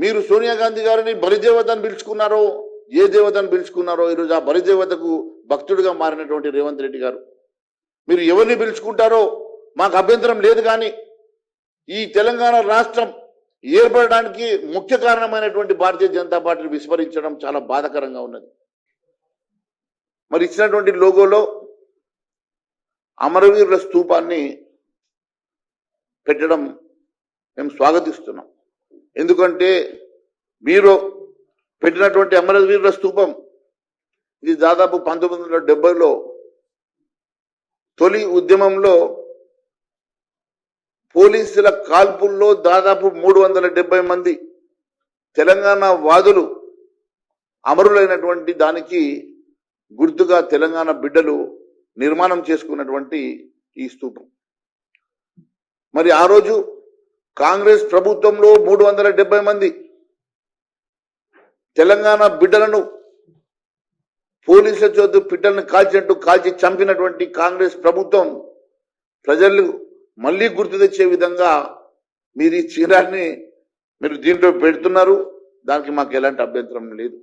మీరు సోనియా గాంధీ గారిని బలిదేవతను పిలుచుకున్నారో ఏ దేవతను పిలుచుకున్నారో ఈరోజు ఆ బలిదేవతకు భక్తుడిగా మారినటువంటి రేవంత్ రెడ్డి గారు. మీరు ఎవరిని పిలుచుకుంటారో మాకు అభ్యంతరం లేదు కానీ ఈ తెలంగాణ రాష్ట్రం ఏర్పడడానికి ముఖ్య కారణమైనటువంటి భారతీయ జనతా పార్టీని విస్మరించడం చాలా బాధాకరంగా ఉన్నది. మరి ఇచ్చినటువంటి లోగోలో అమరవీరుల స్తూపాన్ని పెట్టడం మేము స్వాగతిస్తున్నాం. ఎందుకంటే మీరు పెట్టినటువంటి అమరవీరుల స్తూపం ఇది దాదాపు పంతొమ్మిది వందల డెబ్బైలో తొలి ఉద్యమంలో పోలీసుల కాల్పుల్లో దాదాపు మూడు వందల డెబ్బై మంది తెలంగాణ వాదులు అమరులైనటువంటి దానికి గుర్తుగా తెలంగాణ బిడ్డలు నిర్మాణం చేసుకున్నటువంటి ఈ స్తూపం మరి ఆ రోజు కాంగ్రెస్ ప్రభుత్వంలో మూడు వందల డెబ్బై మంది తెలంగాణ బిడ్డలను పోలీసుల చోటు బిడ్డలను కాల్చినట్టు కాల్చి చంపినటువంటి కాంగ్రెస్ ప్రభుత్వం ప్రజలు మళ్ళీ గుర్తు తెచ్చే విధంగా మీరు ఈ చీరాన్ని మీరు దీంట్లో పెడుతున్నారు. దానికి మాకు ఎలాంటి అభ్యంతరం లేదు.